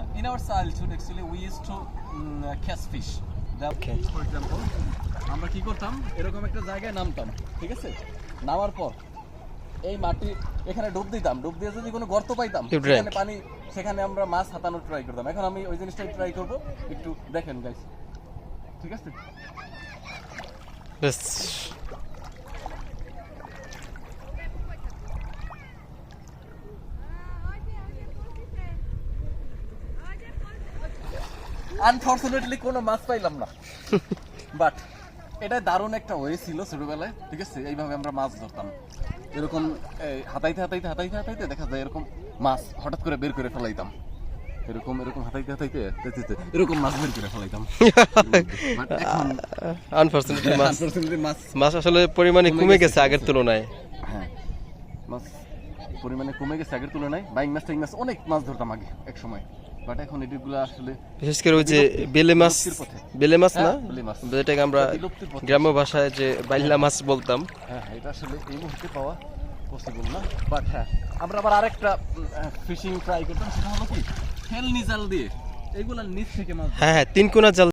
Uh, in our childhood, actually, we used to um, catch fish. The- Okay. For example, আমরা কি করতাম? এরকম একটা জায়গায় নামতাম ঠিক আছে? নামার পর এই মাটি এখানে ডুব দিতাম ডুব দিয়ে যদি কোনো গর্ত পাইতাম সেখানে পানি সেখানে আমরা মাছ হাতানোর ট্রাই করতাম। এখন আমি ওই জিনিসটাই ট্রাই করব একটু দেখেন গাইস ঠিক আছে? ব্যাস আনফরচুনেটলি কোনো মাছ পাইলাম না। বাট এটা দারুণ একটা ওয়ে ছিল ছোটবেলায় ঠিক আছে? এইভাবে আমরা মাছ ধরতাম। এরকম হাতাইতে হাতাইতে হাতাইতে হাতাইতে দেখা যায় এরকম মাছ হঠাৎ করে বের করে ফেলাইতাম। এরকম এরকম হাতাইতে হাতাইতে এরকম মাছ বের করে ফেলাইতাম। আনফরচুনেটলি মাছ মাছ মাছ আসলে পরিমাণে কমে গেছে, আগের তুলনায়। হ্যাঁ। মাছ পরিমাণে কমে গেছে আগের তুলনায়। বাইং মাছ টাইং মাছ অনেক মাছ ধরতাম আগে এক সময় বাট এখন এগুলো আসলে বিশেষ করে ওই যে বেলে মাছ বেলে মাছ না? হ্যাঁ। যেটাকে আমরা গ্রাম্য ভাষায় যে বাইলা মাছ বলতাম। হ্যাঁ এটা আসলে এই মুহূর্তে পাওয়া পসিবল না বাট হ্যাঁ আমরা আবার আরেকটা ফিশিং ট্রাই করতাম সেটা হলো কি? ফেল নিজাল দিয়ে এগুলা নিচ থেকে মাছ হ্যাঁ হ্যাঁ তিন কোনা জাল